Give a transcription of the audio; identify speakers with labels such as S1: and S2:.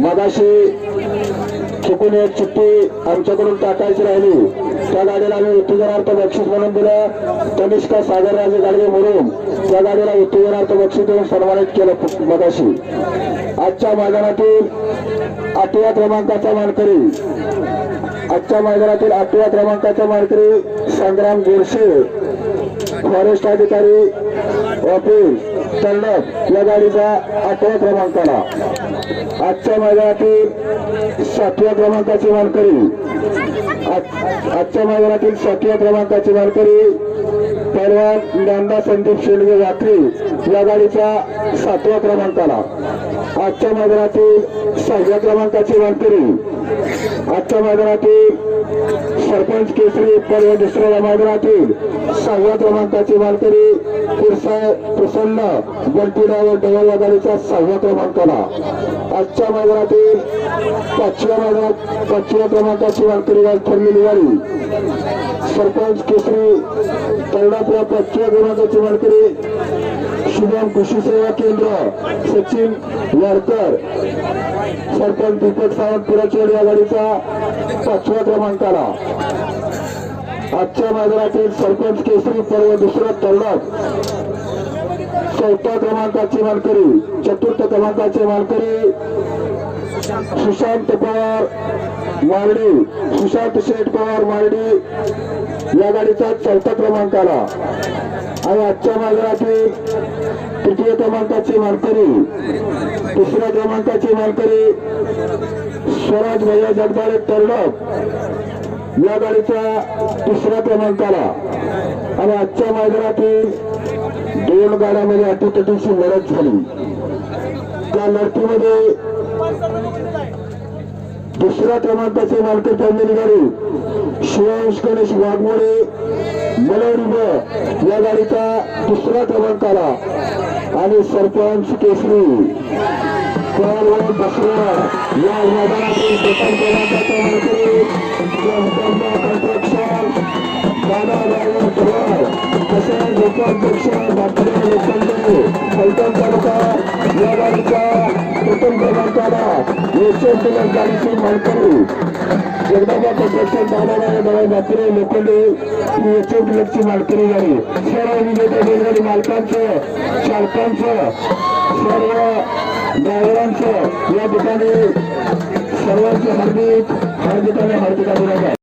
S1: मगाशी चुकून एक चिठ्ठी आमच्याकडून टाकायची राहिली. त्या गाडीला आम्ही उत्तेजनार्थ बक्षीस म्हणून दिलं. तनिष्का सागरराजे गाडगे म्हणून त्या गाडीला उत्तेजनार्थ बक्षीस देऊन सन्मानित केलं मगाशी. आजच्या मैदानातील आठव्या क्रमांकाचा मानकरी आजच्या मैदानातील आठव्या क्रमांकाचा मानकरी संग्राम गोरसे फॉरेस्ट अधिकारी ऑफिस तर्णक या गाडीचा क्रमांक क्रमांकाला आजच्या मैदानातील सातव्या क्रमांकाची मानकरी आज- आजच्या मैदानातील सातव्या क्रमांकाची मानकरी परवान ज्ञानदा संदीप शेडगे यात्री या गाडीचा सातव्या क्रमांकाला आजच्या मैदानातील सहाव्या क्रमांकाची मानकरी आजच्या मैदानातील सरपंच केसरी पर्व दुसऱ्या मैदानातील सहाव्या क्रमांकाची मालकरी प्रसन्न बंटीराव व या गाडीच्या सहाव्या क्रमांकाला. आजच्या मैदानातील पाचव्या मैदानात पाचव्या क्रमांकाची मालकरी ठरलेली गाडी सरपंच केसरी तरुणातल्या पाचव्या क्रमांकाची मालकरी शुभम कृषी सेवा केंद्र सचिन वारकर सरपंच दीपक सावंत पुराचेड या गाडीचा पाचव्या क्रमांकाला. आजच्या मैदानातील सरपंच केसरी पर्व दुसऱ्या तरुणात चौथ्या क्रमांकाची मानकरी चतुर्थ क्रमांकाचे मानकरी सुशांत पवार वारडी सुशांत शेठ पवार वारडी या गाडीचा चलता क्रमांक आला. आणि आजच्या बाजारातील तृतीय क्रमांकाची मानकरी तिसऱ्या क्रमांकाची मानकरी स्वराज भैया जगदाळे तर्णक या गाडीचा तिसऱ्या क्रमांकाला आणि आजच्या मैदानातील दोन गाड्यामध्ये अटीतटीची लढत झाली. त्या लढतीमध्ये दुसऱ्या क्रमांकाचे मालकी ठरलेली गाडी शिवांश गणेश वाघमोडे मलवडी या गाडीचा दुसऱ्या क्रमांकाला आणि सरपंच केसरी पवार या मैदानातील प्रथम क्रमांकाचा मालकरी दादा तसेच उपाध्यक्ष डॉक्टर मालकरी जगदाबा कन्स्ट्रक्शन दादा ड्रायव्हर मालकरी गाडी सर्व विजेते बैलगाडी मालकांचं चालकांचं सर्व ड्रायव्हरांचं या ठिकाणी सर्वांचे हार्दिक हार्दिकाने हार्दिक अभिनंदन